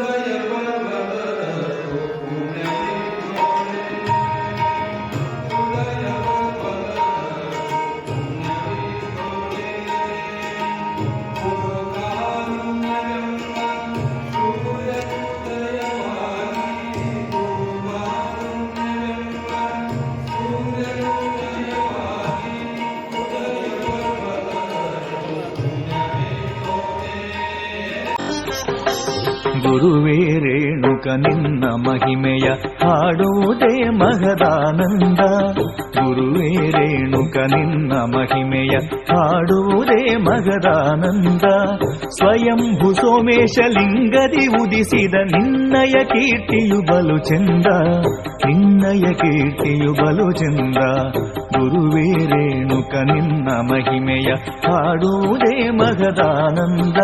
உடைய ಗುರುವೇ ರೇಣುಕ ನಿನ್ನ ಮಹಿಮೆಯ ಹಾಡುವುದೇ ಮಹದಾನಂದ. ಗುರುವೇ ರೇಣುಕ ನಿನ್ನ ಮಹಿಮೆಯ ಹಾಡುವುದೇ ಮಗದಾನಂದ ಸ್ವಯಂಭು ಸೋಮೇಶ ಲಿಂಗದಿ ಉದಿಸಿದ ನಿನ್ನಯ ಕೀರ್ತಿಯು ಬಲು ಚಂದ. ನಿನ್ನಯ ಕೀರ್ತಿಯು ಬಲು ಚಂದ. ಗುರುವೇ ರೇಣುಕ ನಿನ್ನ ಮಹಿಮೆಯ ಹಾಡುವುದೇ ಮಗದಾನಂದ